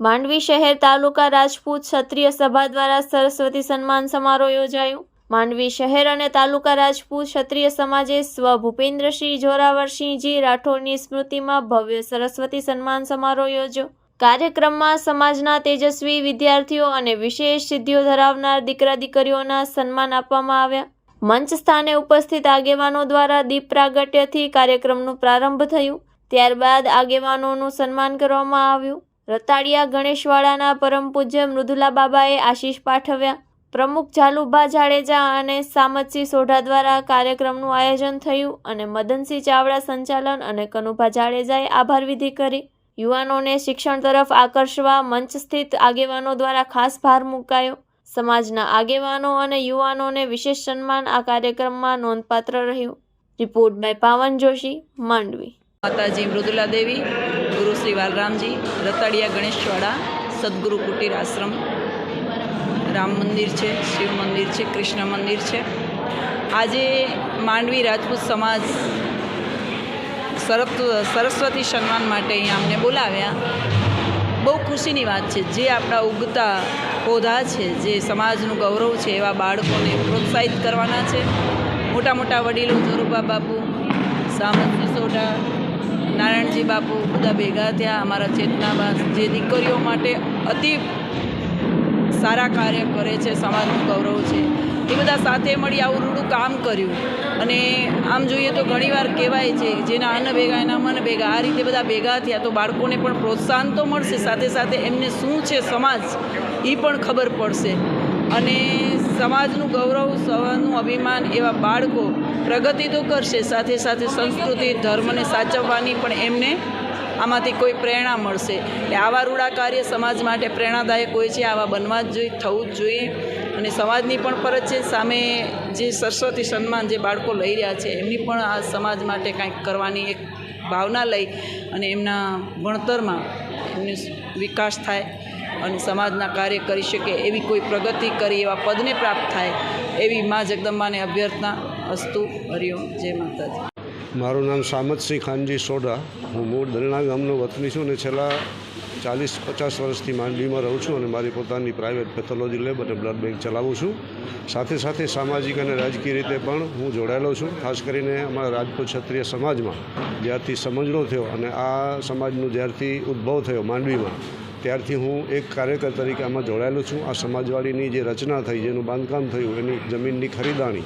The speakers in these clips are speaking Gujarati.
માંડવી શહેર તાલુકા રાજપૂત ક્ષત્રિય સભા દ્વારા સરસ્વતી સન્માન સમારોહ યોજાયો. માંડવી શહેર અને તાલુકા રાજપૂત ક્ષત્રિય સમાજે સ્વ ભૂપેન્દ્રસિંહ જોરાવરસિંહજી રાઠોડની સ્મૃતિમાં ભવ્ય સરસ્વતી સન્માન સમારોહ યોજ્યો. કાર્યક્રમમાં સમાજના તેજસ્વી વિદ્યાર્થીઓ અને વિશેષ સિદ્ધિઓ ધરાવનાર દીકરા દીકરીઓના સન્માન આપવામાં આવ્યા. મંચ સ્થાને ઉપસ્થિત આગેવાનો દ્વારા દીપ પ્રાગટ્યથી કાર્યક્રમનો પ્રારંભ થયું. ત્યારબાદ આગેવાનોનું સન્માન કરવામાં આવ્યું. રતાડિયા ગણેશવાડાના પરમ પૂજ્ય મૃદુલા બાબાએ આશીષ પાઠવ્યા. પ્રમુખ જાલુભા જાડેજા અને સામતસિંહ સોઢા દ્વારા કાર્યક્રમનું આયોજન થયું અને મદનસિંહ ચાવડા સંચાલન અને કનુભા જાડેજાએ આભાર વિધિ કરી. યુવાનોને શિક્ષણ તરફ આકર્ષવા મંચ સ્થિત આગેવાનો દ્વારા ખાસ ભાર મુકાયો. સમાજના આગેવાનો અને યુવાનોને વિશેષ સન્માન આ કાર્યક્રમમાં નોંધપાત્ર રહ્યું. રિપોર્ટ બાય પાવન જોશી, માંડવી. માતાજી મૃદુલા દેવી શ્રી બાલરામજી રતાડિયા ગણેશવાડા સદગુરુ કુટીર આશ્રમ. રામ મંદિર છે, શિવ મંદિર છે, કૃષ્ણ મંદિર છે. આજે માંડવી રાજપૂત સમાજ સરત સરસ્વતી સન્માન માટે અહીંયા અમને બોલાવ્યા. બહુ ખુશીની વાત છે, જે આપણા ઉગતા પૌધા છે, જે સમાજનું ગૌરવ છે, એવા બાળકોને પ્રોત્સાહિત કરવાના છે. મોટા મોટા વડીલો ધોરુબા બાપુ, સામંત સોઢા નારાયણજી બાપુ બધા ભેગા થયા અમારા ચેતનાબા જે દીકરીઓ માટે અતિ સારા કાર્ય કરે છે, સમાજનું ગૌરવ છે, એ બધા સાથે મળી આવું રૂડું કામ કર્યું. અને આમ જોઈએ તો ઘણીવાર કહેવાય છે, જેના અન્ન ભેગા, એના મન ભેગા, આ રીતે બધા ભેગા થયા તો બાળકોને પણ પ્રોત્સાહન તો મળશે, સાથે સાથે એમને શું છે સમાજ એ પણ ખબર પડશે. અને સમાજનું ગૌરવ સવાનું અભિમાન એવા બાળકો પ્રગતિ તો કરશે, સાથે સાથે સંસ્કૃતિ, ધર્મને સાચવવાની પણ એમને આમાંથી કોઈ પ્રેરણા મળશે. એટલે આવા રૂડા કાર્ય સમાજ માટે પ્રેરણાદાયક હોય છે, આવા બનવા જ જોઈએ થવું જ જોઈએ. અને સમાજની પણ ફરજ છે, સામે જે સરસ્વતી સન્માન જે બાળકો લઈ રહ્યા છે, એમની પણ આ સમાજ માટે કાંઈક કરવાની એક ભાવના લઈ અને એમના ભણતરમાં એમનો વિકાસ થાય. અને સમાજના કાર્ય કરી શકે એવી કોઈ પ્રગતિ કરી એવા પદને પ્રાપ્ત થાય એવી મા જગદંબાને અભ્યર્થના અસ્તુ હરિઓમ જય માતાજી. મારું નામ સામતસિંહ ખાનજી સોઢા. હું મૂળ દલણા ગામનો વતની છું અને છેલ્લા ચાલીસ પચાસ વર્ષથી માંડવીમાં રહું છું અને મારી પોતાની પ્રાઇવેટ પેથોલોજી લેબ અને બ્લડ બેંક ચલાવું છું. સાથે સાથે સામાજિક અને રાજકીય રીતે પણ હું જોડાયેલો છું. ખાસ કરીને અમારા રાજપૂત ક્ષત્રિય સમાજમાં જ્યારથી સમજણો થયો અને આ સમાજનું જ્યારથી ઉદ્ભવ થયો માંડવીમાં ત્યારથી હું એક કાર્યકર તરીકે આમાં જોડાયેલો છું. આ સમાજવાડીની જે રચના થઈ, જેનું બાંધકામ થયું, એની જમીનની ખરીદાણી,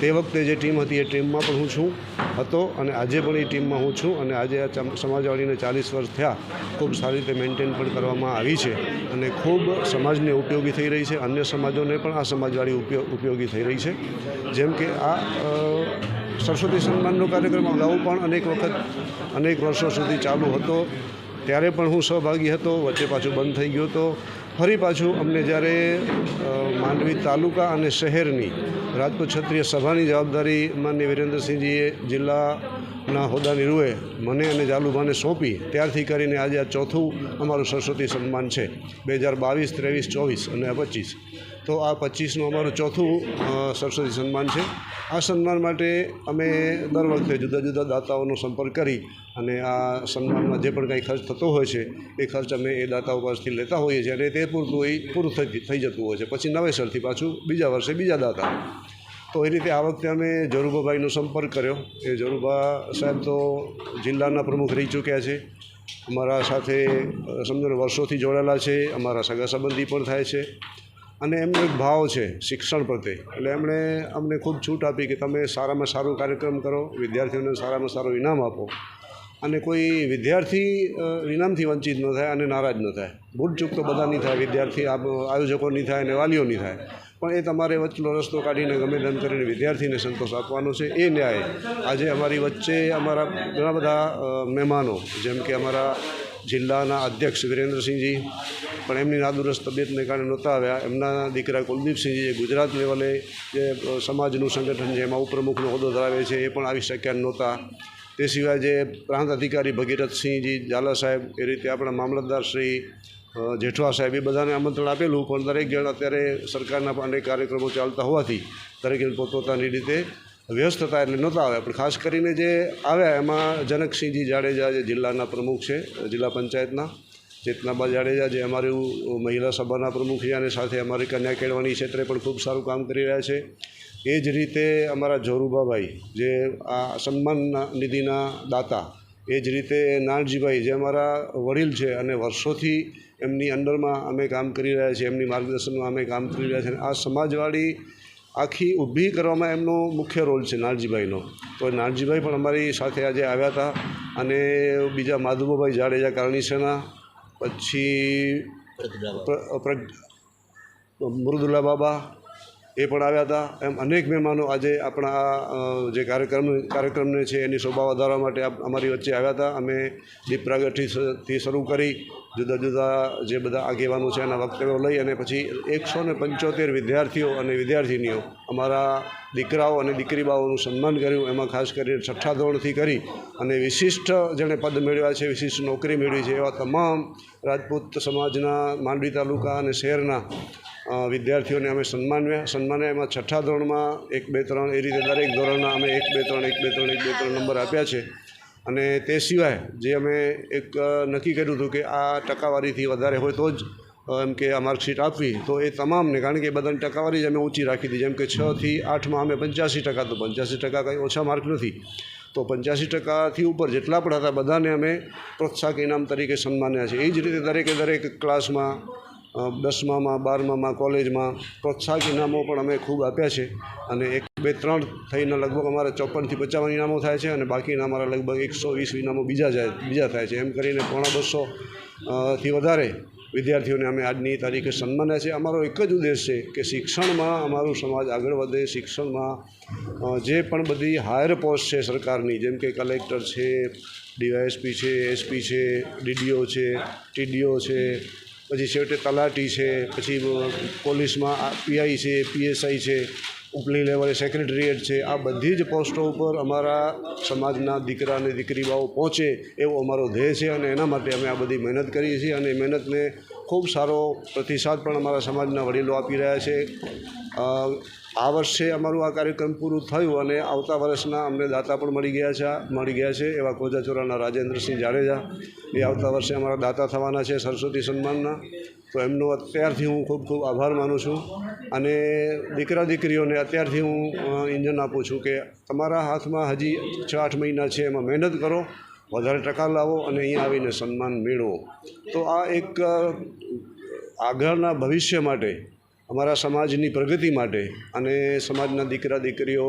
તે વખતે જે ટીમ હતી એ ટીમમાં પણ હું છું, હતો અને આજે પણ એ ટીમમાં હું છું અને આજે આ સમાજવાડીને ચાલીસ વર્ષ થયા, ખૂબ સારી રીતે મેન્ટેન પણ કરવામાં આવી છે અને ખૂબ સમાજને ઉપયોગી થઈ રહી છે. અન્ય સમાજોને પણ આ સમાજવાડી ઉપયોગી થઈ રહી છે. જેમ કે આ સરસ્વતી સન્માનનો કાર્યક્રમ અગાઉ પણ અનેક વખત, અનેક વર્ષો સુધી ચાલુ હતો. ત્યારે પણ હું સહભાગી હતો, વચ્ચે પાછું બંધ થઈ ગયો હતો ફરી પાછું અમને જ્યારે માંડવી તાલુકા અને શહેરની રાજકોટ ક્ષત્રિય સભાની જવાબદારી માન્ય વિરેન્દ્રસિંહજીએ જિલ્લાના હોદ્દાની રૂએ મને અને જાલુભાને સોંપી, ત્યારથી કરીને આજે આ ચોથું અમારું સરસ્વતી સન્માન છે બે હજાર બાવીસ ત્રેવીસ, ચોવીસ અને પચીસ. તો આ પચીસનું અમારું ચોથું સરસ્વતી સન્માન છે. આ સન્માન માટે અમે દર વખતે જુદા જુદા દાતાઓનો સંપર્ક કરી અને આ સન્માનમાં જે પણ કંઈ ખર્ચ થતો હોય છે, એ ખર્ચ અમે એ દાતાઓ પાસેથી લેતા હોઈએ છીએ અને તે પૂરતું એ પૂરું થઈ જતું હોય છે. પછી નવેસરથી પાછું બીજા વર્ષે બીજા દાતા. તો એ રીતે આ વખતે અમે જોરુભાભાઈનો સંપર્ક કર્યો. એ જોરુભા સાહેબ તો જિલ્લાના પ્રમુખ રહી ચૂક્યા છે. અમારા સાથે સમજો વર્ષોથી જોડાયેલા છે. અમારા સગા સંબંધી પણ થાય છે. અને એમનો એક ભાવ છે શિક્ષણ પ્રત્યે. એટલે એમણે અમને ખૂબ છૂટ આપી કે તમે સારામાં સારો કાર્યક્રમ કરો, વિદ્યાર્થીઓને સારામાં સારું ઇનામ આપો. અને કોઈ વિદ્યાર્થી ઇનામથી વંચિત ન થાય અને નારાજ ન થાય. ભૂલ ચૂક તો બધાની થાય, વિદ્યાર્થી આપ, આયોજકોની થાય અને વાલીઓની થાય. પણ એ તમારે વચ્ચેનો રસ્તો કાઢીને ગમે તેમ કરીને વિદ્યાર્થીને સંતોષ આપવાનો છે. એ ન્યાય આજે અમારી વચ્ચે અમારા ઘણા બધા મહેમાનો, જેમ કે અમારા જિલ્લાના અધ્યક્ષ વિરેન્દ્રસિંહજી, પણ એમની નાદુરસ્ત તબિયતને કારણે નહોતા આવ્યા. એમના દીકરા કુલદીપસિંહજી જે ગુજરાત લેવલે જે સમાજનું સંગઠન છે, એમાં ઉપપ્રમુખનો હોદ્દો ધરાવે છે, એ પણ આવી શક્યા નહોતા. તે સિવાય જે પ્રાંત અધિકારી ભગીરથસિંહજી, ઝાલા સાહેબ, એ રીતે આપણા મામલતદાર શ્રી જેઠવા સાહેબ, એ બધાને આમંત્રણ આપેલું, પણ દરેક જણ અત્યારે સરકારના અનેક કાર્યક્રમો ચાલતા હોવાથી, દરેક પોતપોતાની રીતે વ્યસ્ત હતા એટલે નહોતા આવ્યા. પણ ખાસ કરીને જે આવ્યા એમાં જનકસિંહજી જાડેજા જે જિલ્લાના પ્રમુખ છે, જિલ્લા પંચાયતના, ચેતનાબા જાડેજા જે અમારું મહિલા સભાના પ્રમુખ છે અને સાથે અમારી કન્યા કેળવણી ક્ષેત્રે પણ ખૂબ સારું કામ કરી રહ્યા છે. એ જ રીતે અમારા જોરુબાભાઈ જે આ સન્માન નિધિના દાતા, એ જ રીતે નાનજીભાઈ જે અમારા વડીલ છે અને વર્ષોથી એમની અંડરમાં અમે કામ કરી રહ્યા છીએ, એમની માર્ગદર્શનમાં અમે કામ કરી રહ્યા છીએ. આ સમાજવાડી આખી ઊભી કરવામાં એમનો મુખ્ય રોલ છે નાનજીભાઈનો તો નાનજીભાઈ પણ અમારી સાથે આજે આવ્યા હતા અને બીજા માધુભાઈ જાડેજા કરણી સેના પછી મૃદુલા બાબા એ પણ આવ્યા હતા. એમ અનેક મહેમાનો આજે આપણા જે કાર્યક્રમ, કાર્યક્રમને છે એની શોભા વધારવા માટે અમારી વચ્ચે આવ્યા હતા. અમે દીપ પ્રાગટથી શરૂ કરી જુદા જુદા જે બધા આગેવાનો છે એના વક્તવ્યો લઈ અને પછી એકસો ને પંચોતેર વિદ્યાર્થીઓ અને વિદ્યાર્થિનીઓ અમારા દીકરાઓ અને દીકરીબાઓનું સન્માન કર્યું. એમાં ખાસ કરીને છઠ્ઠા ધોરણથી કરી અને વિશિષ્ટ જેણે પદ મેળવ્યા છે, વિશિષ્ટ નોકરી મેળવી છે એવા તમામ રાજપૂત સમાજના, માંડવી તાલુકા અને શહેરના વિદ્યાર્થીઓને અમે સન્માન્યા સન્માન્યા એમાં છઠ્ઠા ધોરણમાં એક, બે, ત્રણ, એ રીતે દરેક ધોરણના અમે એક, બે, ત્રણ, એક, બે, ત્રણ, એક, બે, ત્રણ નંબર આપ્યા છે. અને તે સિવાય જે અમે એક નક્કી કર્યું હતું કે આ ટકાવારીથી વધારે હોય તો જ એમ કે આ માર્કશીટ આપવી. તો એ તમામને, કારણ કે બધાની ટકાવારી જ અમે ઊંચી રાખી દીધી. જેમ કે છથી આઠમાં અમે પંચ્યાસી ટકા, તો પંચ્યાસી ટકા કંઈ ઓછા માર્ક નથી. તો પંચ્યાસી ટકાથી ઉપર જેટલા પણ હતા બધાને અમે પ્રોત્સાહક ઇનામ તરીકે સન્માન્યા છે. એ જ રીતે દરેકે દરેક ક્લાસમાં દસમામાં, બારમામાં, કોલેજમાં પ્રોત્સાહક ઇનામો પણ અમે ખૂબ આપ્યા છે અને એક, બે, ત્રણ થઈને લગભગ અમારે ચોપનથી પચાવન ઇનામો થાય છે અને બાકીના અમારા લગભગ એકસો વીસ ઇનામો બીજા જાય, બીજા થાય છે. એમ કરીને પોણા બસો થી વધારે વિદ્યાર્થીઓને અમે આજની તારીખે સન્માન્યા છે. અમારો એક જ ઉદ્દેશ છે કે શિક્ષણમાં અમારું સમાજ આગળ વધે. શિક્ષણમાં જે પણ બધી હાયર પોસ્ટ છે સરકારની, જેમ કે કલેક્ટર છે, ડીવાયએસપી છે, એસપી છે, ડીડીઓ છે, ટીડીઓ છે પછી છેવટે તલાટી છે, પછી પોલીસમાં પીઆઈ છે, પીએસઆઈ છે, ઉપલી લેવલે સેક્રેટરીએટ છે, આ બધી જ પોસ્ટો ઉપર અમારા સમાજના દીકરા અને દીકરીબાઓ પહોંચે એવો અમારો ધ્યેય છે અને એના માટે અમે આ બધી મહેનત કરીએ છીએ અને મહેનતને ખૂબ સારો પ્રતિસાદ પણ અમારા સમાજના વડીલો આપી રહ્યા છે. આ વર્ષે અમારું આ કાર્યક્રમ પૂરું થયું અને આવતા વર્ષના અમને દાતા પણ મળી ગયા છે, મળી ગયા છે એવા કોજાચોરાના રાજેન્દ્રસિંહ જાડેજા. એ આવતા વર્ષે અમારા દાતા થવાના છે સરસ્વતી સન્માનના. તો એમનો અત્યારથી હું ખૂબ ખૂબ આભાર માનું છું અને દીકરા દીકરીઓને અત્યારથી હું ઇન્જન આપું છું કે તમારા હાથમાં હજી છ આઠ મહિના છે, એમાં મહેનત કરો, વધારે ટકા લાવો અને અહીંયા આવીને સન્માન મેળવો. તો આ એક આગળના ભવિષ્ય માટે અમારા સમાજની પ્રગતિ માટે અને સમાજના દીકરા દીકરીઓ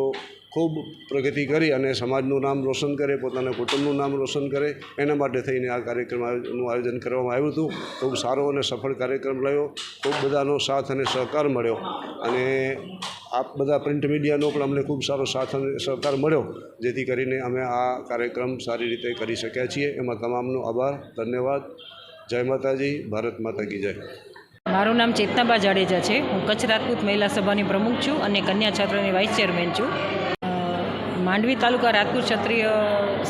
ખૂબ પ્રગતિ કરી અને સમાજનું નામ રોશન કરે, પોતાના કુટુંબનું નામ રોશન કરે. એના માટે થઈને આ કાર્યક્રમ આયોજનનું આયોજન કરવામાં આવ્યું હતું. ખૂબ સારો અને સફળ કાર્યક્રમ રહ્યો. ખૂબ બધાનો સાથ અને સહકાર મળ્યો. અને આપ બધા પ્રિન્ટ મીડિયાનો પણ અમને ખૂબ સારો સાથ અને સહકાર મળ્યો, જેથી કરીને અમે આ કાર્યક્રમ સારી રીતે કરી શક્યા છીએ. એમાં તમામનો આભાર, ધન્યવાદ. જય માતાજી. ભારત માતા કી જય. મારું નામ ચેતનાબા જાડેજા છે. હું કચ્છ રાજપૂત મહિલા સભાની પ્રમુખ છું અને કન્યા છાત્રની વાઇસ ચેરમેન છું. માંડવી તાલુકા રાજપૂત ક્ષત્રિય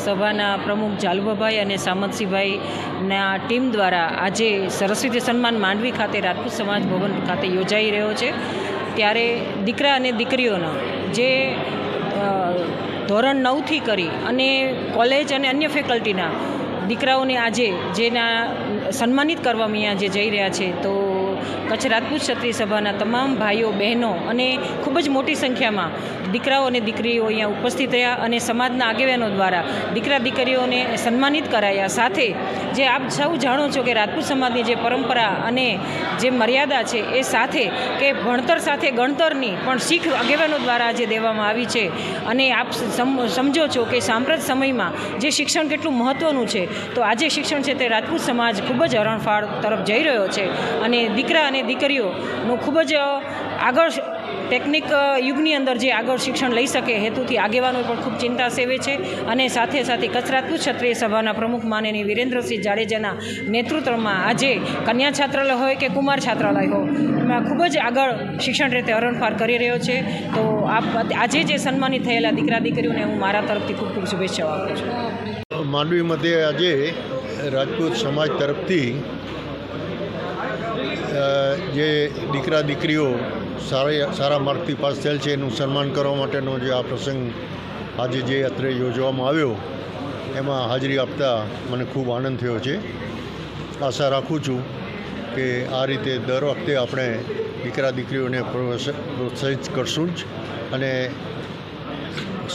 સભાના પ્રમુખ જાલુભાભાઈ અને સામંતસિંહભાઈના ટીમ દ્વારા આજે સરસ્વતી સન્માન માંડવી ખાતે રાજપૂત સમાજ ભવન ખાતે યોજાઈ રહ્યો છે. ત્યારે દીકરા અને દીકરીઓના જે ધોરણ નવથી કરી અને કોલેજ અને અન્ય ફેકલ્ટીના દીકરાઓને આજે જેના સન્માનિત કરવામાં અહીંયા જે જઈ રહ્યા છે તો કચ્છ રાજપૂત ક્ષત્રિય સભાના તમામ ભાઈઓ, બહેનો અને ખૂબ જ મોટી સંખ્યામાં દીકરાઓ અને દીકરીઓ અહીંયા ઉપસ્થિત રહ્યા અને સમાજના આગેવાનો દ્વારા દીકરા દીકરીઓને સન્માનિત કરાયા. સાથે જે આપ સૌ જાણો છો કે રાજપૂત સમાજની જે પરંપરા અને જે મર્યાદા છે એ સાથે કે ભણતર સાથે ગણતરની પણ શીખ આગેવાનો દ્વારા આજે દેવામાં આવી છે. અને આપ સમ- સમજો છો કે સાંપ્રત સમયમાં જે શિક્ષણ કેટલું મહત્ત્વનું છે, તો આજે શિક્ષણ છે તે રાજપૂત સમાજ ખૂબ જ હરણફાળ તરફ જઈ રહ્યો છે અને દીકરા અને દીકરીઓનું ખૂબ જ આગળ ટેકનિક યુગની અંદર જે આગળ શિક્ષણ લઈ શકે હેતુથી આગેવાનો પણ ખૂબ ચિંતા સેવે છે અને સાથે સાથે કચરાતપુર ક્ષત્રિય સભાના પ્રમુખ માનની વિરેન્દ્રસિંહ જાડેજાના નેતૃત્વમાં આજે કન્યા છાત્રાલય હોય કે કુમાર છાત્રાલય હોય, એમાં ખૂબ જ આગળ શિક્ષણ રીતે હરણફાર કરી રહ્યો છે. તો આપ આજે જે સન્માનિત થયેલા દીકરા દીકરીઓને હું મારા તરફથી ખૂબ ખૂબ શુભેચ્છાઓ આપું છું. માંડવી મધ્યે આજે રાજપૂત સમાજ તરફથી જે દીકરા દીકરીઓ સારા સારા માર્કથી પાસ થયેલ છે, એનું સન્માન કરવા માટેનો જે આ પ્રસંગ આજે જે અત્રે યોજવામાં આવ્યો, એમાં હાજરી આપતા મને ખૂબ આનંદ થયો છે. આશા રાખું છું કે આ રીતે દર વખતે આપણે દીકરા દીકરીઓને પ્રોત્સાહિત કરશું જ. અને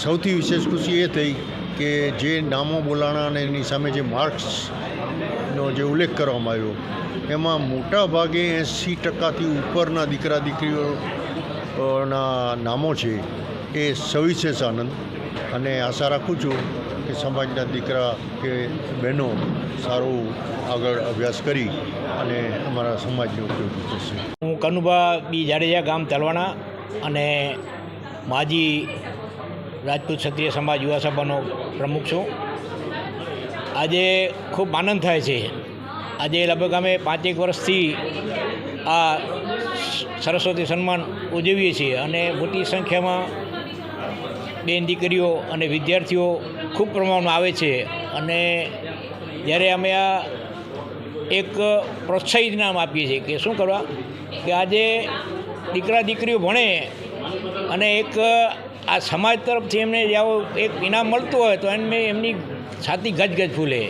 સૌથી વિશેષ ખુશી એ થઈ કે જે નામો બોલાણા અને એની સામે જે માર્ક્સનો જે ઉલ્લેખ કરવામાં આવ્યો, એમાં મોટા ભાગે એંસી ટકાથી ઉપરના દીકરા દીકરીઓના નામો છે એ સવિશેષ આનંદ. અને આશા રાખું છું કે સમાજના દીકરા કે બહેનો સારું આગળ અભ્યાસ કરી અને અમારા સમાજને ઉપયોગી થશે. હું કનુભા બી જાડેજા ગામ તલવાણા અને માજી રાજપૂત ક્ષત્રિય સમાજ યુવા સભાનો પ્રમુખ છું. આજે ખૂબ આનંદ થાય છે. આજે લગભગ અમે પાંચેક વર્ષથી આ સરસ્વતી સન્માન ઉજવીએ છીએ અને મોટી સંખ્યામાં બેન દીકરીઓ અને વિદ્યાર્થીઓ ખૂબ પ્રમાણમાં આવે છે અને જ્યારે અમે આ એક પ્રોત્સાહિત નામ આપીએ છીએ કે શું કરવા? કે આજે દીકરા દીકરીઓ ભણે અને એક આ સમાજ તરફથી એમને જાઓ એક ઇનામ મળતું હોય તો એમને એમની છાતી ગજગજ ફૂલે.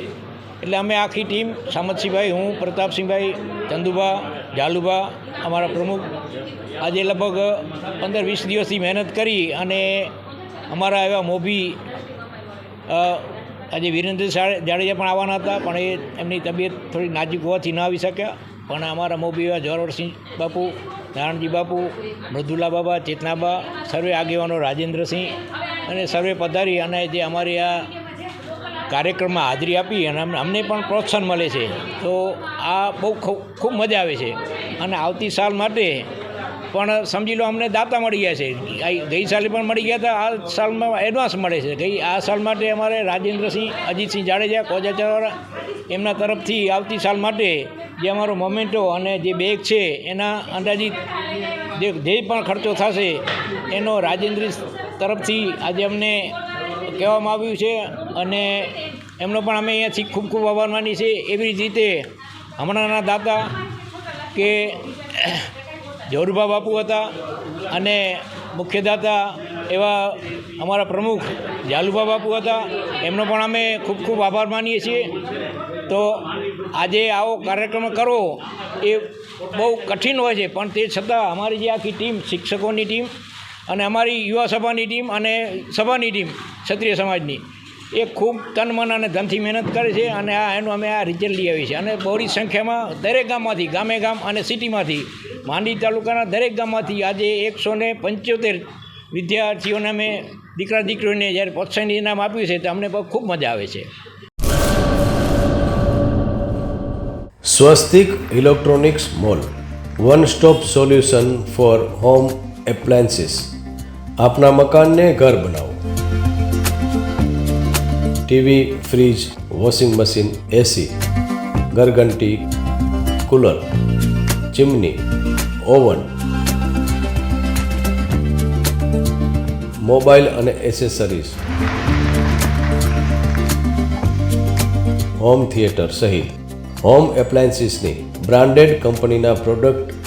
એટલે અમે આખી ટીમ, સામતસિંહભાઈ, હું, પ્રતાપસિંહભાઈ, ચંદુભા જાલુભા અમારા પ્રમુખ, આજે લગભગ પંદર વીસ દિવસથી મહેનત કરી અને અમારા એવા મોભી આજે વિરેન્દ્ર જાડેજા પણ આવવાના હતા, પણ એ એમની તબિયત થોડી નાજુક હોવાથી ન આવી શક્યા. પણ અમારા મોભી એવા જોરવરસિંહ બાપુ, નારાયણજી બાપુ, મૃદુલા બાબા, ચેતનાબા, સર્વે આગેવાનો રાજેન્દ્રસિંહ અને સર્વે પધારી અને જે અમારી આ કાર્યક્રમમાં હાજરી આપી અને અમને પણ પ્રોત્સાહન મળે છે. તો આ બહુ ખૂબ મજા આવે છે. અને આવતી સાલ માટે પણ સમજી લો અમને દાતા મળી ગયા છે. ગઈ સાલે પણ મળી ગયા હતા. આ સાલમાં એડવાન્સ મળે છે. ગઈ આ સાલ માટે અમારે રાજેન્દ્રસિંહ અજીતસિંહ જાડેજા કોજાચાવાળા એમના તરફથી આવતી સાલ માટે જે અમારો મોમેન્ટો અને જે બેગ છે એના અંદાજિત જે જે પણ ખર્ચો થશે એનો રાજેન્દ્ર તરફથી આજે અમને કહેવામાં આવ્યું છે અને એમનો પણ અમે અહીંયાથી ખૂબ ખૂબ આભાર માની છે એવી જ રીતે હમણાંના દાતા કે જોરુભા બાપુ હતા અને મુખ્ય દાતા એવા અમારા પ્રમુખ જાલુભા બાપુ હતા, એમનો પણ અમે ખૂબ ખૂબ આભાર માનીએ છીએ. તો આજે આવો કાર્યક્રમ કરવો એ બહુ કઠિન હોય છે, પણ તે છતાં અમારી જે આખી ટીમ, શિક્ષકોની ટીમ અને અમારી યુવા સભાની ટીમ અને સભાની ટીમ ક્ષત્રિય સમાજની, એ ખૂબ તન મન અને ધનથી મહેનત કરે છે અને આ એનું અમે આ રિઝલ્ટ લઈ આવીએ છીએ. અને બહોળી સંખ્યામાં દરેક ગામમાંથી, ગામે ગામ અને સિટીમાંથી માંડવી તાલુકાના દરેક ગામમાંથી આજે એકસો ને પંચોતેર વિદ્યાર્થીઓને અમે દીકરા દીકરીઓને જ્યારે પ્રોત્સાહન ઇનામ આપ્યું છે તો અમને પણ ખૂબ મજા આવે છે. Swastik electronics mall, one stop solution for home appliances. આપના મકાનને ઘર બનાવો. TV, fridge, washing machine AC ઘરઘંટી, cooler, chimney, oven, mobile અને એસેસરીઝ, હોમ થિયેટર સહિત. હોમ એપ્લાયન્સીસની બ્રાન્ડેડ કંપનીના પ્રોડક્ટ